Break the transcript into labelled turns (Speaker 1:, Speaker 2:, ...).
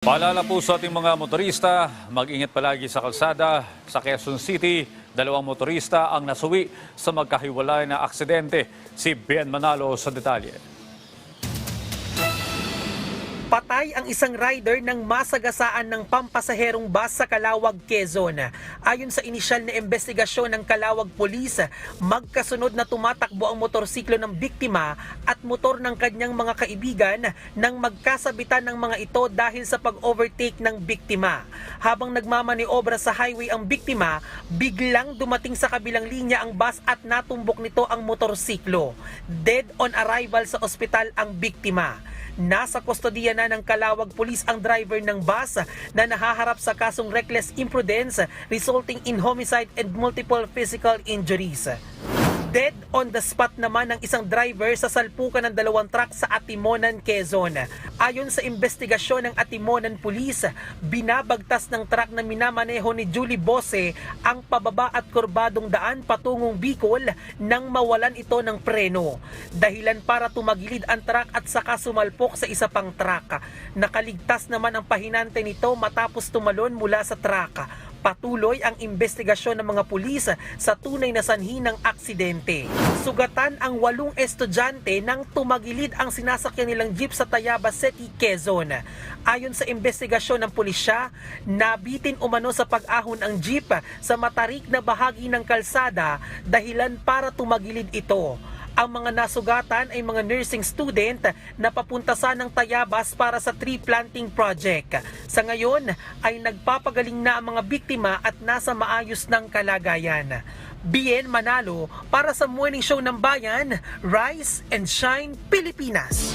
Speaker 1: Paalala po sa ating mga motorista, mag-ingat palagi sa kalsada. Sa Quezon City, dalawang motorista ang nasuwi sa magkahiwalay na aksidente. Si Ben Manalo sa detalye.
Speaker 2: Patay ang isang rider ng masagasaan ng pampasaherong bus sa Calawag, Quezon. Ayon sa inisyal na investigasyon ng Calawag Police, magkasunod na tumatakbo ang motorsiklo ng biktima at motor ng kanyang mga kaibigan nang magkasabitan ng mga ito dahil sa pag-overtake ng biktima. Habang nagmamaniobra sa highway ang biktima, biglang dumating sa kabilang linya ang bus at natumbok nito ang motorsiklo. Dead on arrival sa ospital ang biktima. Nasa kustodiya na ng Kalawag Police ang driver ng bus na nahaharap sa kasong reckless imprudence resulting in homicide and multiple physical injuries. Dead on the spot naman ang isang driver sa salpukan ng dalawang truck sa Atimonan, Quezon. Ayon sa investigasyon ng Atimonan Police, binabagtas ng truck na minamaneho ni Julie Bose ang pababa at kurbadong daan patungong Bicol nang mawalan ito ng preno. Dahilan para tumagilid ang truck at saka sumalpok sa isa pang truck. Nakaligtas naman ang pahinante nito matapos tumalon mula sa truck. Patuloy ang investigasyon ng mga pulis sa tunay na sanhi ng aksidente. Sugatan ang walong estudyante nang tumagilid ang sinasakyan nilang jeep sa Tayabas City, Quezon. Ayon sa investigasyon ng pulisya, nabitin umano sa pag-ahon ang jeep sa matarik na bahagi ng kalsada dahilan para tumagilid ito. Ang mga nasugatan ay mga nursing student na papunta sa ng Tayabas para sa tree planting project. Sa ngayon ay nagpapagaling na ang mga biktima at nasa maayos ng kalagayan. Bien Manalo para sa Morning Show ng Bayan, Rise and Shine Pilipinas.